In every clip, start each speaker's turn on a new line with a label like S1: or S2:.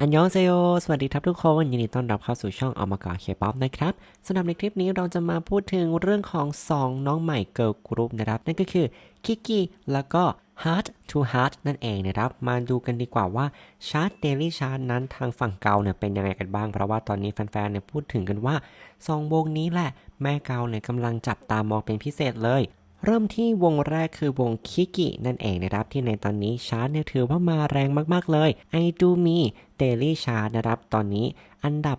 S1: อันยองเซโย สวัสดีครับทุกคน ยินดีต้อนรับเข้าสู่ช่องอมกาเคป๊อปนะครับสำหรับในคลิปนี้เราจะมาพูดถึงเรื่องของ 2 น้องใหม่เกิร์ลกรุ๊ปนะครับ นั่นก็คือคิกกี้แล้วก็ Heart to Heart นั่นเองนะครับ มาดูกันดีกว่าว่าชาร์ตเดลี่ชาร์ตนั้นทางฝั่งเกาเนี่ยเป็นยังไงกันบ้าง เพราะว่าตอนนี้แฟนๆเนี่ยพูดถึงกันว่า 2 วงนี้แหละ แม่เกาเนี่ยกำลังจับตามองเป็นพิเศษเลย เริ่มที่วงแรกคือวงคิกินั่นเองนะครับ ที่ในตอนนี้ชาร์ตเนี่ยถือว่ามาแรงมากๆเลย I do me Daily Chart นะครับตอนนี้อันดับ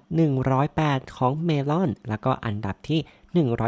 S1: 108 ของเมลอนแล้วก็อันดับที่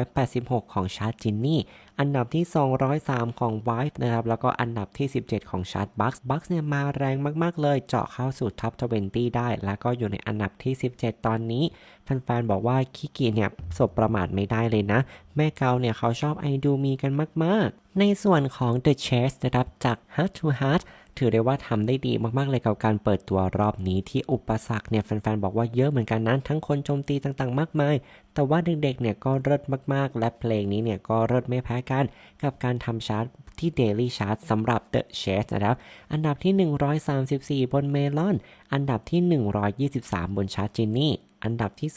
S1: 186 ของชาร์ตจินนี่อันดับที่ 203 ของ Wife นะครับ แล้วก็อันดับที่ 17 ของชาร์ตบัคบัคเนี่ยมาแรงมาก ๆ เลย เจาะเข้าสู่ท็อป 20 ได้ แล้วก็อยู่ในอันดับที่ 17 ตอนนี้แฟนๆบอกว่าคิกิเนี่ยสบประมาทไม่ได้เลยนะ แม่เกาเนี่ยเขาชอบไอดูมีกันมาก ๆ ในส่วนของ The Chase นะครับจาก Heart to Heart ถือได้ว่าทำได้ดีมากๆเลยกับการเปิดตัวรอบนี้ที่อุปสรรคเนี่ยแฟนๆบอกว่าเยอะเหมือนกันนะทั้งคนโจมตีต่างๆ มากมาย แต่ว่าเด็กๆเนี่ยก็เลิศมากๆ และเพลงนี้เนี่ยก็เลิศไม่แพ้กัน กับการทำชาร์ตที่ Daily Chart สำหรับ The Chase นะครับ อันดับที่ 134 บนเมลอนอันดับที่ 123 บนชาร์ตจินนี่ อันดับที่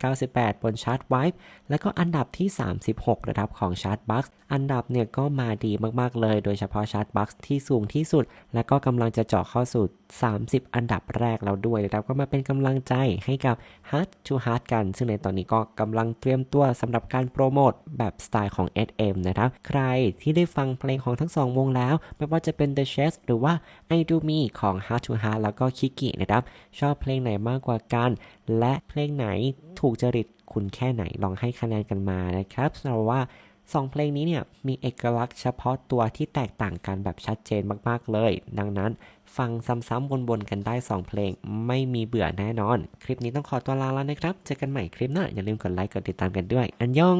S1: 298 บนชาร์ตไวฟ์และก็อันดับที่ 36 ระดับของชาร์ตบัคอันดับเนี่ยก็มาดีมากๆเลย โดยเฉพาะชาร์ตบัคที่สูงที่สุด และก็กำลังจะเจาะเข้าสู่ 30 อันดับแรกแล้วด้วยนะครับ ก็มาเป็นกำลังใจให้กับ Heart to Heart กัน ซึ่งในตอนนี้ก็กำลังเตรียมตัวสำหรับการโปรโมทแบบสไตล์ของ SM นะครับ ใครที่ได้ฟังเพลงของทั้งสองวงแล้ว ไม่ว่าจะเป็น The Chess หรือว่า I Do Me ของ Heart to Heart แล้วก็ Kiki นะครับ ชอบเพลงไหนมากกว่ากัน และเพลงไหนถูกจริตคุณแค่ไหนลองให้คะแนนกันมานะครับเราว่าสองเพลงนี้เนี่ยมีเอกลักษณ์เฉพาะตัวที่แตกต่างกันแบบชัดเจนมากๆเลย ดังนั้นฟังซ้ำๆวนๆกันได้ 2 เพลงไม่มีเบื่อแน่นอน คลิปนี้ต้องขอตัวลาแล้วนะครับ เจอกันใหม่คลิปหน้าอย่าลืมกดไลค์กดติดตามกันด้วย อันยอง